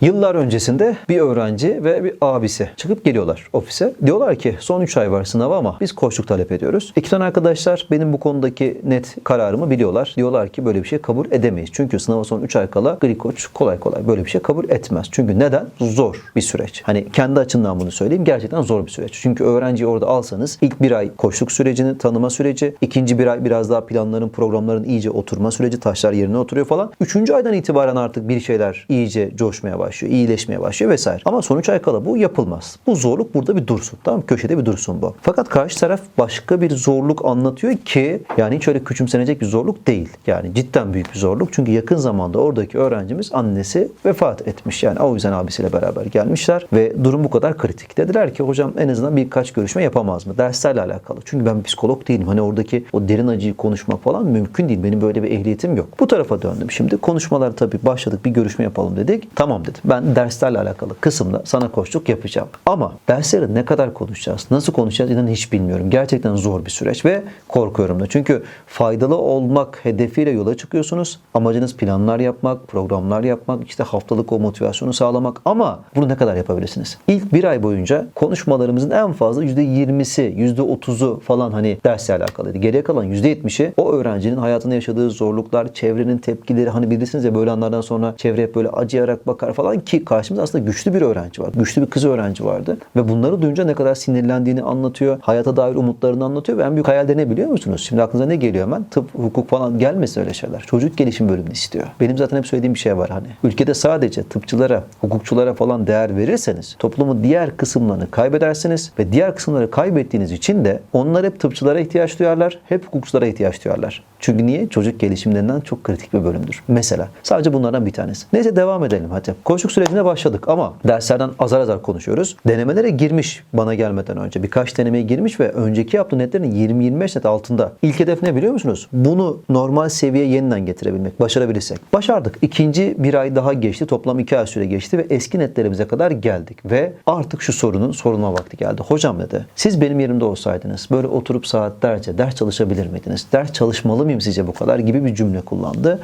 Yıllar öncesinde bir öğrenci ve bir abisi çıkıp geliyorlar ofise. Diyorlar ki son 3 ay var sınava ama biz koçluk talep ediyoruz. İki tane arkadaşlar benim bu konudaki net kararımı biliyorlar. Diyorlar ki böyle bir şey kabul edemeyiz. Çünkü sınava son 3 ay kala gri koç kolay kolay böyle bir şey kabul etmez. Çünkü neden? Zor bir süreç. Hani kendi açımdan bunu söyleyeyim. Gerçekten zor bir süreç. Çünkü öğrenciyi orada alsanız ilk bir ay koçluk sürecini tanıma süreci, ikinci bir ay biraz daha planların, programların iyice oturma süreci, taşlar yerine oturuyor falan. Üçüncü aydan itibaren artık bir şeyler iyice coşmaya başlıyor, iyileşmeye başlıyor vesaire. Ama sonuç ay kala bu yapılmaz. Bu zorluk burada bir dursun. Tamam? Köşede bir dursun bu. Fakat karşı taraf başka bir zorluk anlatıyor ki yani hiç öyle küçümsenecek bir zorluk değil. Yani cidden büyük bir zorluk. Çünkü yakın zamanda oradaki öğrencimiz annesi vefat etmiş. Yani o yüzden abisiyle beraber gelmişler ve durum bu kadar kritik. Dediler ki hocam en azından birkaç görüşme yapamaz mı? Derslerle alakalı. Çünkü ben psikolog değilim. Hani oradaki o derin acıyı konuşmak falan mümkün değil. Benim böyle bir ehliyetim yok. Bu tarafa döndüm. Şimdi konuşmalar tabii başladık. Bir görüşme yapalım dedik. Tamam dedim. Ben derslerle alakalı kısımda sana koçluk yapacağım. Ama dersleri ne kadar konuşacağız? Nasıl konuşacağız? İnan hiç bilmiyorum. Gerçekten zor bir süreç ve korkuyorum da. Çünkü faydalı olmak hedefiyle yola çıkıyorsunuz. Amacınız planlar yapmak, programlar yapmak, işte haftalık o motivasyonu sağlamak. Ama bunu ne kadar yapabilirsiniz? İlk bir ay boyunca konuşmalarımızın en fazla %20'si, %30'u falan hani dersle alakalıydı. Geriye kalan %70'i o öğrencinin hayatında yaşadığı zorluklar, çevrenin tepkileri. Hani bilirsiniz ya böyle anlardan sonra çevre hep böyle acıyarak bakar falan ki karşımızda aslında güçlü bir öğrenci var. Güçlü bir kız öğrenci vardı. Ve bunları duyunca ne kadar sinirlendiğini anlatıyor. Hayata dair umutlarını anlatıyor. Ve en büyük hayalde ne biliyor musunuz? Şimdi aklınıza ne geliyor hemen? Tıp, hukuk falan gelmesin öyle şeyler. Çocuk gelişim bölümünü istiyor. Benim zaten hep söylediğim bir şey var hani. Ülkede sadece tıpçılara, hukukçulara falan değer verirseniz toplumun diğer kısımlarını kaybedersiniz ve diğer kısımları kaybettiğiniz için de onlar hep tıpçılara ihtiyaç duyarlar, hep hukukçulara ihtiyaç duyarlar. Çünkü niye? Çocuk gelişimlerinden çok kritik bir bölümdür. Mesela. Sadece bunlardan bir tanesi. Neyse devam edelim hadi. Koçluk sürecine başladık ama derslerden azar azar konuşuyoruz. Denemelere girmiş bana gelmeden önce. Birkaç denemeye girmiş ve önceki yaptığı netlerin 20-25 net altında. İlk hedef ne biliyor musunuz? Bunu normal seviyeye yeniden getirebilmek. Başarabilirsek. Başardık. İkinci bir ay daha geçti. Toplam iki ay süre geçti ve eski netlerimize kadar geldik. Ve artık şu sorunun sorulma vakti geldi. Hocam dedi. Siz benim yerimde olsaydınız böyle oturup saatlerce ders çalışabilir miydiniz? Ders çalışmalı mıyım sizce bu kadar gibi bir cümle kullandı.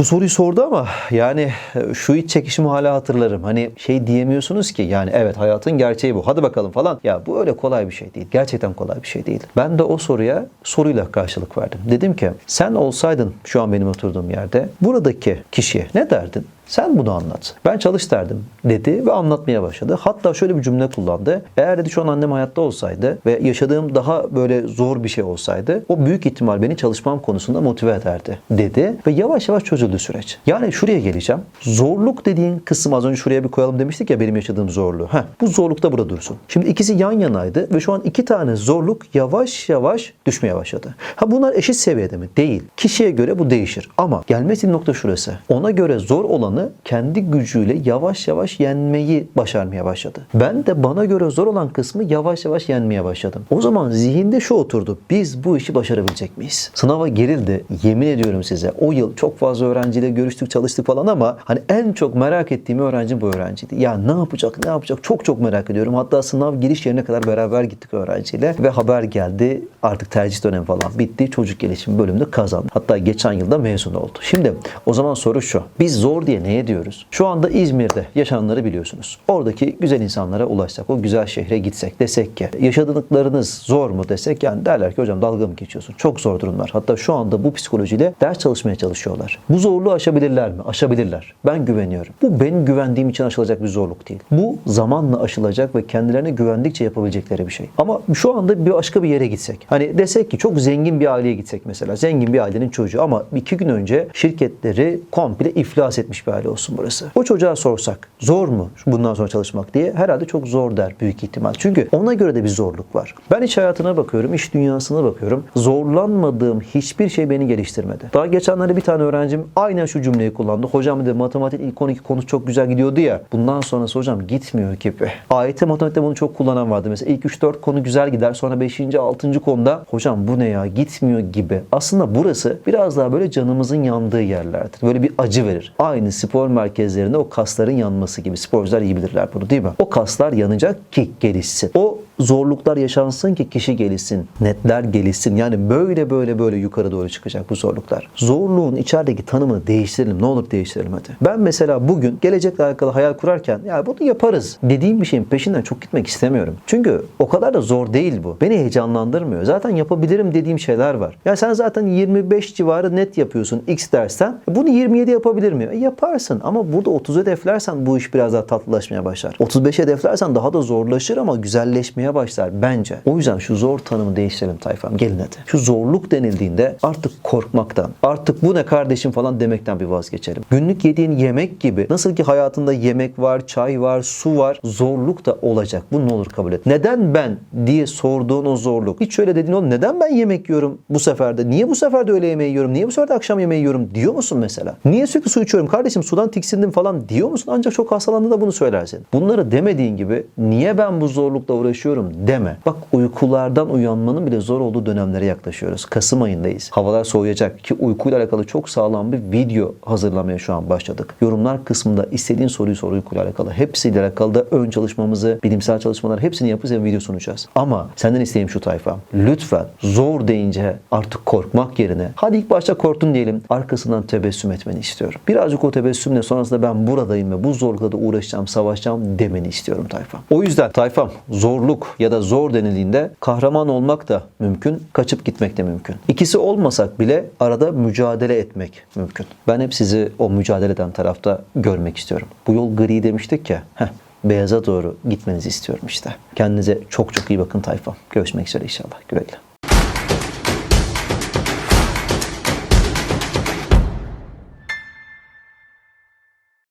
Bu soruyu sordu ama yani e, şu iç çekişimi hala hatırlarım. Hani şey diyemiyorsunuz ki yani evet hayatın gerçeği bu. Hadi bakalım falan. Ya bu öyle kolay bir şey değil. Gerçekten kolay bir şey değil. Ben de o soruya soruyla karşılık verdim. Dedim ki sen olsaydın şu an benim oturduğum yerde buradaki kişiye ne derdin? Sen bunu anlat. Ben çalış derdim dedi ve anlatmaya başladı. Hatta şöyle bir cümle kullandı. Eğer dedi şu an annem hayatta olsaydı ve yaşadığım daha böyle zor bir şey olsaydı o büyük ihtimal beni çalışmam konusunda motive ederdi dedi. Ve yavaş yavaş çözüldü süreç. Yani şuraya geleceğim. Zorluk dediğin kısım az önce şuraya bir koyalım demiştik ya benim yaşadığım zorluğu. Heh, bu zorluk da burada dursun. Şimdi ikisi yan yanaydı ve şu an iki tane zorluk yavaş yavaş düşmeye başladı. Ha bunlar eşit seviyede mi? Değil. Kişiye göre bu değişir. Ama gelmesi nokta şurası. Ona göre zor olanı kendi gücüyle yavaş yavaş yenmeyi başarmaya başladı. Ben de bana göre zor olan kısmı yavaş yavaş yenmeye başladım. O zaman zihinde şu oturdu. Biz bu işi başarabilecek miyiz? Sınava girildi. Yemin ediyorum size. O yıl çok fazla öğrenciyle görüştük, çalıştık falan ama hani en çok merak ettiğim öğrenci bu öğrenciydi. Ya ne yapacak, ne yapacak çok çok merak ediyorum. Hatta sınav giriş yerine kadar beraber gittik öğrenciyle ve haber geldi. Artık tercih dönemi falan bitti. Çocuk gelişim bölümünde kazandı. Hatta geçen yılda mezun oldu. Şimdi o zaman soru şu. Biz zor diye neye diyoruz? Şu anda İzmir'de yaşananları biliyorsunuz. Oradaki güzel insanlara ulaşsak, o güzel şehre gitsek, desek ki yaşadıklarınız zor mu desek yani derler ki hocam dalga mı geçiyorsun? Çok zor durumlar. Hatta şu anda bu psikolojiyle ders çalışmaya çalışıyorlar. Bu zorluğu aşabilirler mi? Aşabilirler. Ben güveniyorum. Bu benim güvendiğim için aşılacak bir zorluk değil. Bu zamanla aşılacak ve kendilerine güvendikçe yapabilecekleri bir şey. Ama şu anda bir başka bir yere gitsek. Hani desek ki çok zengin bir aileye gitsek mesela. Zengin bir ailenin çocuğu ama iki gün önce şirketleri komple iflas etmiş bir aile olsun burası. O çocuğa sorsak zor mu bundan sonra çalışmak diye herhalde çok zor der büyük ihtimal. Çünkü ona göre de bir zorluk var. Ben iş hayatına bakıyorum, iş dünyasına bakıyorum. Zorlanmadığım hiçbir şey beni geliştirmedi. Daha geçenlerde bir tane öğrencim aynen şu cümleyi kullandı. Hocam dedi matematik ilk 12 konu çok güzel gidiyordu ya. Bundan sonrası hocam gitmiyor gibi. AYT matematikte bunu çok kullanan vardı. Mesela ilk 3-4 konu güzel gider. Sonra 5. 6. konuda hocam bu ne ya gitmiyor gibi. Aslında burası biraz daha böyle canımızın yandığı yerlerdir. Böyle bir acı verir. Aynı spor merkezlerinde o kasların yanması gibi. Sporcular iyi bilirler bunu değil mi? O kaslar yanacak ki gelişsin. O zorluklar yaşansın ki kişi gelişsin. Netler gelişsin. Yani böyle böyle böyle yukarı doğru çıkacak bu zorluklar. Zorluğun içerideki tanımını değiştirelim. Ne olur değiştirelim hadi. Ben mesela bugün gelecekle alakalı hayal kurarken ya bunu yaparız dediğim bir şeyin peşinden çok gitmek istemiyorum. Çünkü o kadar da zor değil bu. Beni heyecanlandırmıyor. Zaten yapabilirim dediğim şeyler var. Ya sen zaten 25 civarı net yapıyorsun X dersten. E Bunu 27 yapabilir miyim? E yaparsın ama burada 30 hedeflersen bu iş biraz daha tatlılaşmaya başlar. 35 hedeflersen daha da zorlaşır ama güzelleşmeye başlar bence. O yüzden şu zor tanımı değiştirelim tayfam. Gelin hadi. Şu zorluk denildiğinde artık korkmaktan, artık bu ne kardeşim falan demekten bir vazgeçelim. Günlük yediğin yemek gibi nasıl ki hayatında yemek var, çay var, su var, zorluk da olacak. Bunu ne olur kabul et. Neden ben diye sorduğun o zorluk. Hiç şöyle dediğin oğlum neden ben yemek yiyorum bu seferde? Niye bu sefer de öğle yemeği yiyorum? Niye bu sefer de akşam yemeği yiyorum diyor musun mesela? Niye sürekli su içiyorum kardeşim sudan tiksindim falan diyor musun? Ancak çok hastalandığında bunu söylersin. Bunları demediğin gibi niye ben bu zorlukla uğraşıyorum deme. Bak uykulardan uyanmanın bile zor olduğu dönemlere yaklaşıyoruz. Kasım ayındayız. Havalar soğuyacak ki uykuyla alakalı çok sağlam bir video hazırlamaya şu an başladık. Yorumlar kısmında istediğin soruyu sor uykuyla alakalı. Hepsiyle alakalı da ön çalışmamızı, bilimsel çalışmalar hepsini yapacağız ve video sunacağız. Ama senden isteğim şu tayfa. Lütfen zor deyince artık korkmak yerine hadi ilk başta korktun diyelim arkasından tebessüm etmeni istiyorum. Birazcık o tebessümle sonrasında ben buradayım ve bu zorlukla da uğraşacağım, savaşacağım demeni istiyorum tayfam. O yüzden tayfam zorluk ya da zor denildiğinde kahraman olmak da mümkün, kaçıp gitmek de mümkün. İkisi olmasak bile arada mücadele etmek mümkün. Ben hep sizi o mücadele eden tarafta görmek istiyorum. Bu yol gri demiştik ya. Heh, beyaza doğru gitmenizi istiyorum işte. Kendinize çok çok iyi bakın tayfam. Görüşmek üzere inşallah. Güle güle.